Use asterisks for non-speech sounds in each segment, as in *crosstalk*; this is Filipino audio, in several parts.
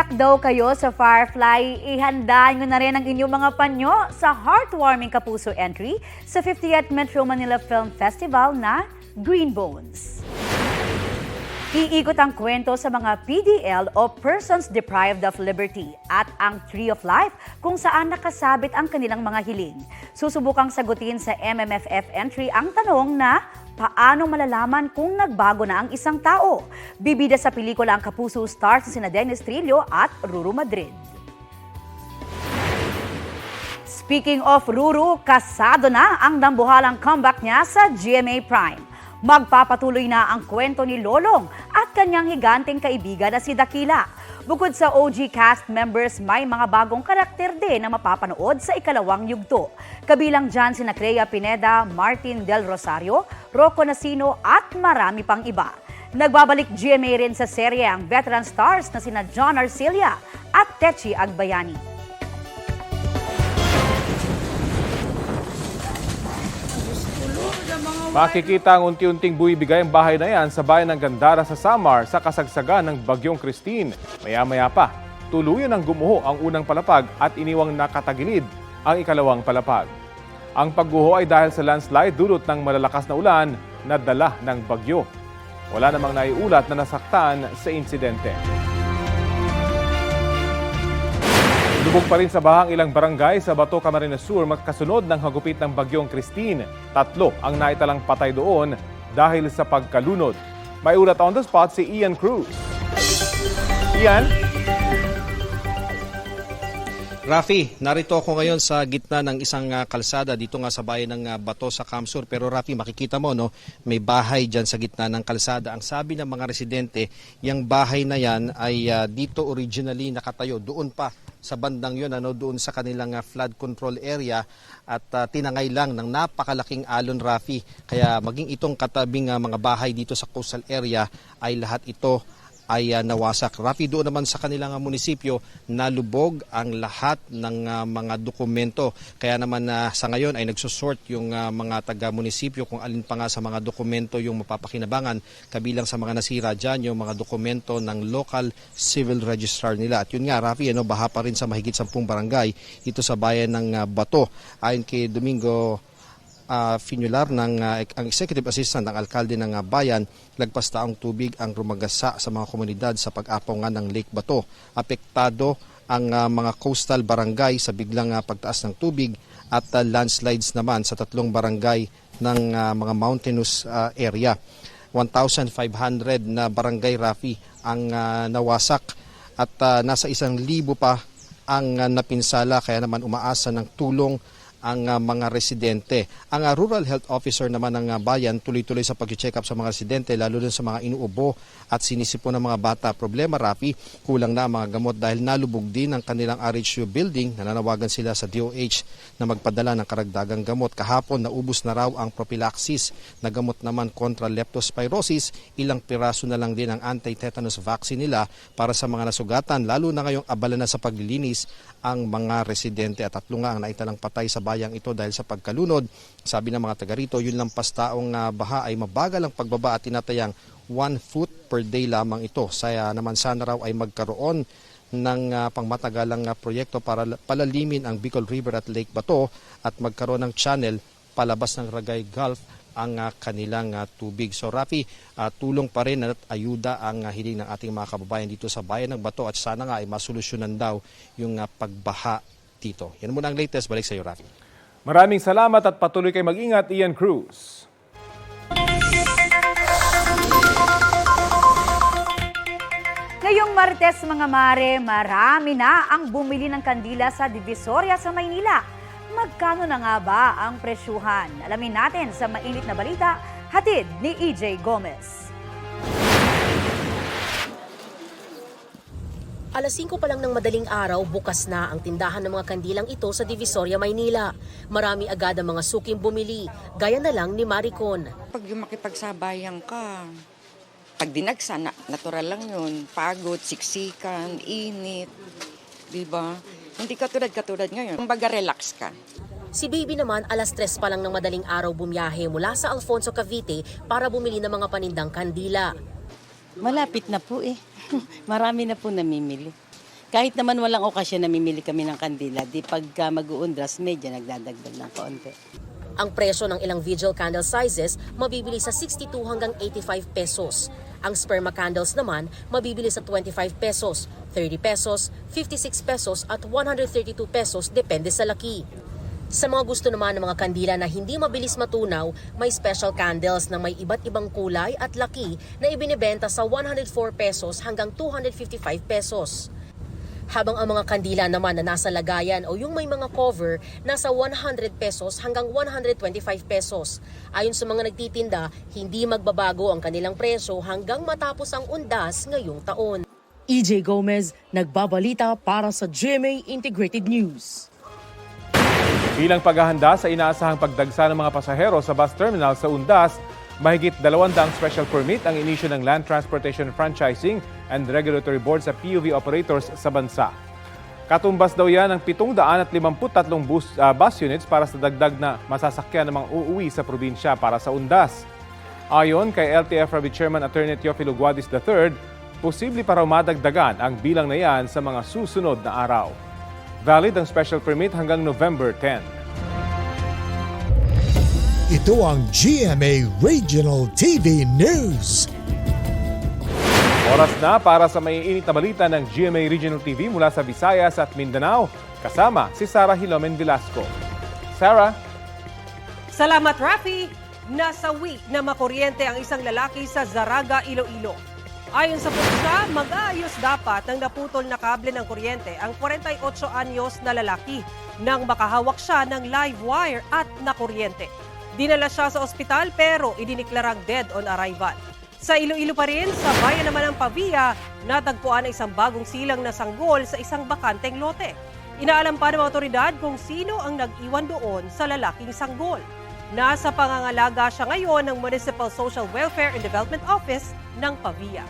Umiyak daw kayo sa Firefly, ihanda nyo na rin ang inyong mga panyo sa heartwarming kapuso entry sa 50th Metro Manila Film Festival na Green Bones. Iikot ang kwento sa mga PDL o Persons Deprived of Liberty at ang Tree of Life kung saan nakasabit ang kanilang mga hiling. Susubukang sagutin sa MMFF entry ang tanong na paano malalaman kung nagbago na ang isang tao. Bibida sa pelikula ang kapuso stars na sina Dennis Trillo at Ruru Madrid. Speaking of Ruru, kasado na ang dambuhalang comeback niya sa GMA Prime. Magpapatuloy na ang kwento ni Lolong at kanyang higanteng kaibigan na si Dakila. Bukod sa OG cast members, may mga bagong karakter din na mapapanood sa ikalawang yugto. Kabilang dyan sina Clea Pineda, Martin Del Rosario, Rocco Nasino at marami pang iba. Nagbabalik GMA rin sa serye ang veteran stars na sina John Arcilia at Techi Agbayani. Makikita ang unti-unting buibigay ang bahay na yan sa bayan ng Gandara sa Samar sa kasagsagan ng Bagyong Christine. Maya-maya pa, tuluyan ang gumuho ang unang palapag at iniwang nakatagilid ang ikalawang palapag. Ang pagguho ay dahil sa landslide dulot ng malalakas na ulan na dala ng bagyo. Wala namang naiulat na nasaktan sa insidente. Lubog pa rin sa bahang ilang barangay sa Bato, Camarines Sur magkasunod ng hagupit ng bagyong Christine. Tatlo ang naitalang patay doon dahil sa pagkalunod. May ulat on the spot si Ian Cruz. Ian? Rafi, narito ako ngayon sa gitna ng isang ah, kalsada dito nga sa bayan ng ah, Bato sa Kamsur. Pero Rafi, makikita mo no, may bahay diyan sa gitna ng kalsada. Ang sabi ng mga residente, yung bahay na yan ay ah, dito originally nakatayo. Doon pa sa bandang yun, ano, doon sa kanilang ah, flood control area at ah, tinangay lang ng napakalaking alon Rafi. Kaya maging itong katabing ah, mga bahay dito sa coastal area ay lahat ito ay uh, nawasak. Rapi doon naman sa kanilang uh, munisipyo, nalubog ang lahat ng uh, mga dokumento. Kaya naman uh, sa ngayon ay nagsusort yung uh, mga taga-munisipyo kung alin pa nga sa mga dokumento yung mapapakinabangan. Kabilang sa mga nasira dyan yung mga dokumento ng local civil registrar nila. At yun nga, Rafi, ano, baha pa rin sa mahigit 10 barangay dito sa bayan ng uh, Bato. Ayon kay Domingo uh, Finular ng uh, ang executive assistant ng alkalde ng uh, bayan lagpas taong tubig ang rumagasa sa mga komunidad sa pag-apaw nga ng Lake Bato. Apektado ang uh, mga coastal barangay sa biglang uh, pagtaas ng tubig at uh, landslides naman sa tatlong barangay ng uh, mga mountainous uh, area. 1,500 na barangay Rafi ang uh, nawasak at uh, nasa isang libo pa ang uh, napinsala kaya naman umaasa ng tulong ang uh, mga residente. Ang uh, rural health officer naman ng uh, bayan tuloy-tuloy sa pag-check up sa mga residente lalo din sa mga inuubo at sinisipo ng mga bata. Problema Rafi, kulang na ang mga gamot dahil nalubog din ang kanilang RHU building. Nananawagan sila sa DOH na magpadala ng karagdagang gamot. Kahapon naubos na raw ang prophylaxis na gamot naman kontra leptospirosis. Ilang piraso na lang din ang anti-tetanus vaccine nila para sa mga nasugatan lalo na ngayong abala na sa paglilinis ang mga residente at tatlo nga ang naitalang patay sa bayang ito dahil sa pagkalunod. Sabi ng mga taga rito, yun lang pastaong baha ay mabagal ang pagbaba at tinatayang 1 foot per day lamang ito. Saya naman sana raw ay magkaroon ng uh, pangmatagalang uh, proyekto para palalimin ang Bicol River at Lake Bato at magkaroon ng channel palabas ng Ragay Gulf ang uh, kanilang uh, tubig. So Rafi, uh, tulong pa rin at ayuda ang uh, hiling ng ating mga kababayan dito sa bayan ng Bato at sana nga ay masolusyonan daw yung uh, pagbaha dito. Yan muna ang latest. Balik sa iyo, Rafi. Maraming salamat at patuloy kayo mag-ingat, Ian Cruz. Ngayong Martes mga mare, marami na ang bumili ng kandila sa Divisoria sa Maynila. Magkano na nga ba ang presyuhan? Alamin natin sa mainit na balita, hatid ni EJ Gomez. Alas 5 pa lang ng madaling araw, bukas na ang tindahan ng mga kandilang ito sa Divisoria, Maynila. Marami agad ang mga suking bumili, gaya na lang ni Maricon. Pag yung makipagsabayan ka, pag dinagsa, na, natural lang yun. Pagod, siksikan, init, di ba? Hindi katulad-katulad ngayon. Kumbaga relax ka. Si Baby naman alas 3 pa lang ng madaling araw bumiyahe mula sa Alfonso, Cavite para bumili ng mga panindang kandila. Malapit na po eh. *laughs* Marami na po namimili. Kahit naman walang okasyon, namimili kami ng kandila. Di pagka mag-uundras, medyo nagdadagdag ng kaunti. Ang presyo ng ilang vigil candle sizes mabibili sa 62 hanggang 85 pesos. Ang sperma candles naman mabibili sa 25 pesos, 30 pesos, 56 pesos at 132 pesos depende sa laki. Sa mga gusto naman ng mga kandila na hindi mabilis matunaw, may special candles na may iba't ibang kulay at laki na ibinebenta sa 104 pesos hanggang 255 pesos. Habang ang mga kandila naman na nasa lagayan o yung may mga cover nasa 100 pesos hanggang 125 pesos. Ayon sa mga nagtitinda, hindi magbabago ang kanilang presyo hanggang matapos ang undas ngayong taon. EJ Gomez, nagbabalita para sa GMA Integrated News. Bilang paghahanda sa inaasahang pagdagsa ng mga pasahero sa bus terminal sa Undas, mahigit 200 special permit ang inisyo ng Land Transportation Franchising and Regulatory Board sa PUV operators sa bansa. Katumbas daw yan ng 753 bus, ah, bus units para sa dagdag na masasakyan ng mga uuwi sa probinsya para sa Undas. Ayon kay LTFRB Chairman Attorney Teofilo Guadis III, posible para madagdagan ang bilang na yan sa mga susunod na araw. Valid ang special permit hanggang November 10. Ito ang GMA Regional TV News. Oras na para sa maiinit na balita ng GMA Regional TV mula sa Visayas at Mindanao. Kasama si Sarah Hilomen Velasco. Sarah? Salamat, Rafi! Nasawi na makuryente ang isang lalaki sa Zaraga, Iloilo. Ayon sa pulisya, mag-aayos dapat ng naputol na kable ng kuryente ang 48 anyos na lalaki nang makahawak siya ng live wire at nakuryente. Dinala siya sa ospital pero idiniklarang dead on arrival. Sa Iloilo pa rin, sa bayan naman ng Pavia, natagpuan ang isang bagong silang na sanggol sa isang bakanteng lote. Inaalam pa ng mga otoridad kung sino ang nag-iwan doon sa lalaking sanggol. Nasa pangangalaga siya ngayon ng Municipal Social Welfare and Development Office ng Pavia.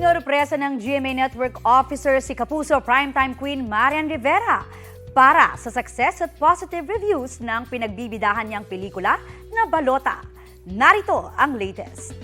Sinurpresa ng GMA Network Officer si Kapuso Primetime Queen Marian Rivera para sa success at positive reviews ng pinagbibidahan niyang pelikula na Balota. Narito ang latest.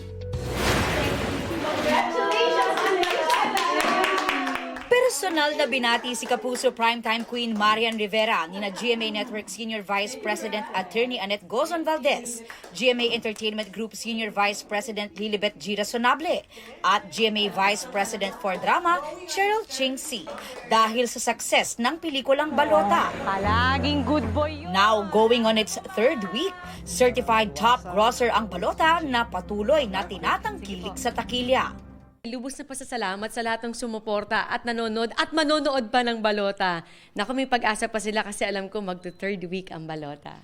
Personal na binati si Kapuso Primetime Queen Marian Rivera ni na GMA Network Senior Vice President Attorney Annette Gozon Valdez, GMA Entertainment Group Senior Vice President Lilibet Gira Sonable at GMA Vice President for Drama Cheryl Ching Si dahil sa success ng pelikulang Balota. Palaging good boy yun. Now going on its third week, certified top grosser ang Balota na patuloy na tinatangkilik sa takilya. Lubos na pasasalamat sa lahat ng sumuporta at nanonood at manonood pa ng balota. Naku, may pag-asa pa sila kasi alam ko magto-third week ang balota.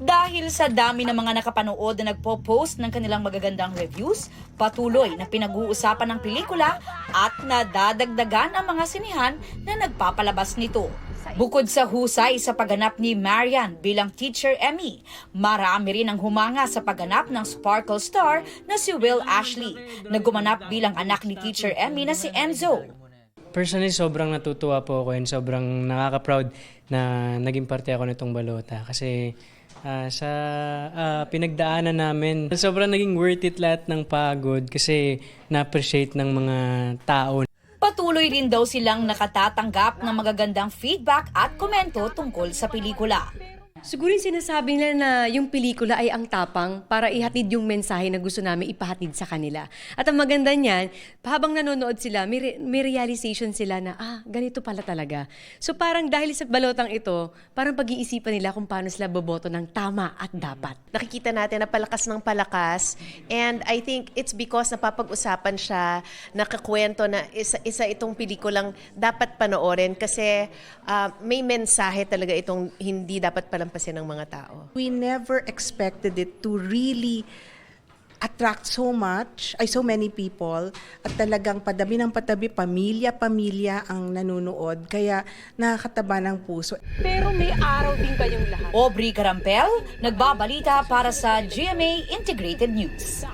Dahil sa dami ng mga nakapanood na nagpo-post ng kanilang magagandang reviews, patuloy na pinag-uusapan ng pelikula at nadadagdagan ang mga sinihan na nagpapalabas nito. Bukod sa husay sa pagganap ni Marian bilang Teacher Emmy, marami rin ang humanga sa pagganap ng Sparkle Star na si Will Ashley, na gumanap bilang anak ni Teacher Emmy na si Enzo. Personally, sobrang natutuwa po ako and sobrang nakaka-proud na naging parte ako nitong balota. Kasi ah, sa ah, pinagdaanan namin, sobrang naging worth it lahat ng pagod kasi na-appreciate ng mga tao Patuloy rin daw silang nakatatanggap ng magagandang feedback at komento tungkol sa pelikula. Siguro yung sinasabi nila na yung pelikula ay ang tapang para ihatid yung mensahe na gusto namin ipahatid sa kanila. At ang maganda niyan, habang nanonood sila, may, re- may realization sila na, ah, ganito pala talaga. So parang dahil sa balotang ito, parang pag-iisipan nila kung paano sila boboto ng tama at dapat. nakikita natin na palakas ng palakas and I think it's because napapag-usapan siya, nakakwento na isa, isa itong pelikulang dapat panoorin kasi ah, may mensahe talaga itong hindi dapat palampasin ng mga tao. We never expected it to really attract so much, ay so many people, at talagang padabi ng patabi, pamilya-pamilya ang nanonood, kaya nakakataba ng puso. Pero may araw din kayong lahat. Aubrey Carampel, nagbabalita para sa GMA Integrated News.